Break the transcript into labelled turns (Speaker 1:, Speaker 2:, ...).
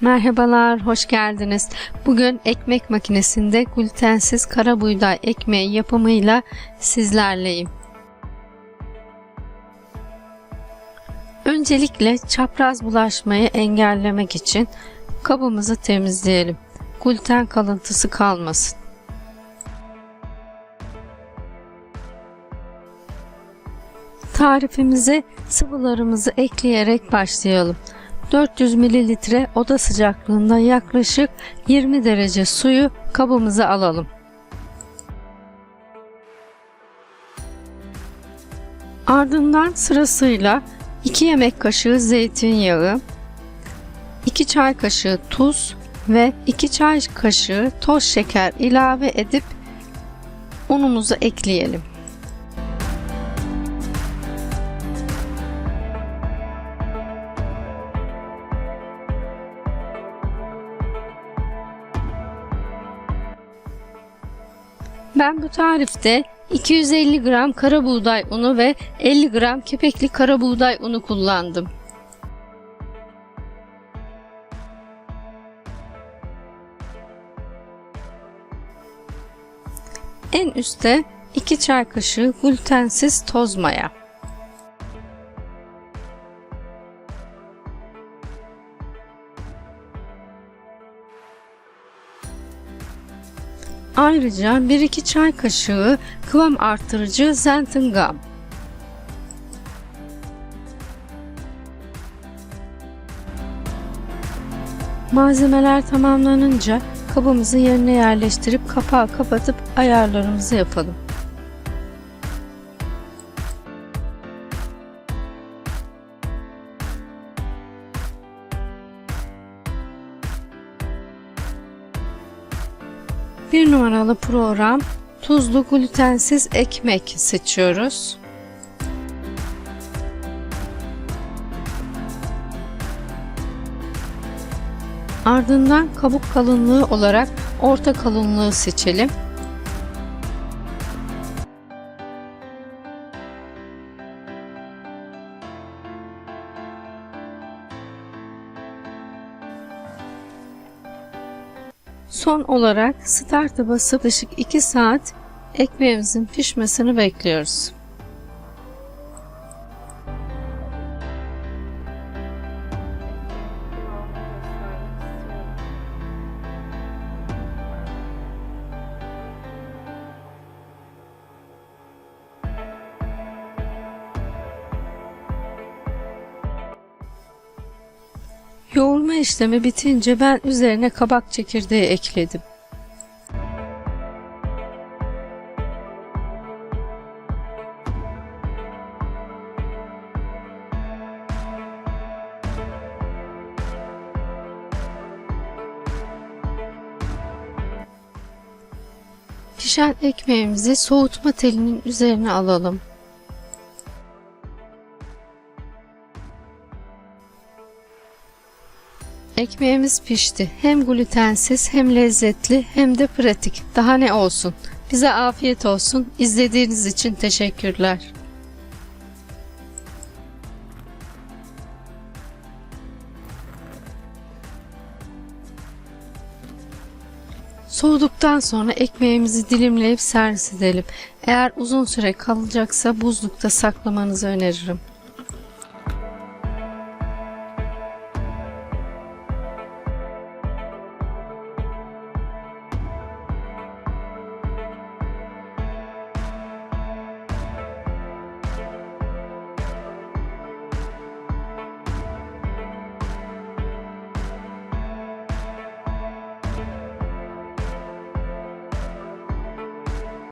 Speaker 1: Merhabalar, hoş geldiniz. Bugün ekmek makinesinde glutensiz kara buğday ekmeği yapımıyla sizlerleyim. Öncelikle çapraz bulaşmayı engellemek için kabımızı temizleyelim. Gluten kalıntısı kalmasın. Tarifimize sıvılarımızı ekleyerek başlayalım. 400 mililitre oda sıcaklığında yaklaşık 20 derece suyu kabımıza alalım. Ardından sırasıyla 2 yemek kaşığı zeytinyağı, 2 çay kaşığı tuz ve 2 çay kaşığı toz şeker ilave edip unumuzu ekleyelim. Ben bu tarifte 250 gram kara buğday unu ve 50 gram kepekli kara buğday unu kullandım. En üstte 2 çay kaşığı glutensiz toz maya. Ayrıca 1-2 çay kaşığı kıvam artırıcı Zenthangam. Malzemeler tamamlanınca kabımızı yerine yerleştirip kapağı kapatıp ayarlarımızı yapalım. Bir numaralı program tuzlu glutensiz ekmek seçiyoruz. Ardından kabuk kalınlığı olarak orta kalınlığı seçelim. Son olarak start'a basıp yaklaşık 2 saat ekmeğimizin pişmesini bekliyoruz. Yoğurma işlemi bitince ben üzerine kabak çekirdeği ekledim. Pişen ekmeğimizi soğutma telinin üzerine alalım. Ekmeğimiz pişti. Hem glutensiz hem lezzetli hem de pratik. Daha ne olsun. Bize afiyet olsun. İzlediğiniz için teşekkürler. Soğuduktan sonra ekmeğimizi dilimleyip servis edelim. Eğer uzun süre kalacaksa buzlukta saklamanızı öneririm.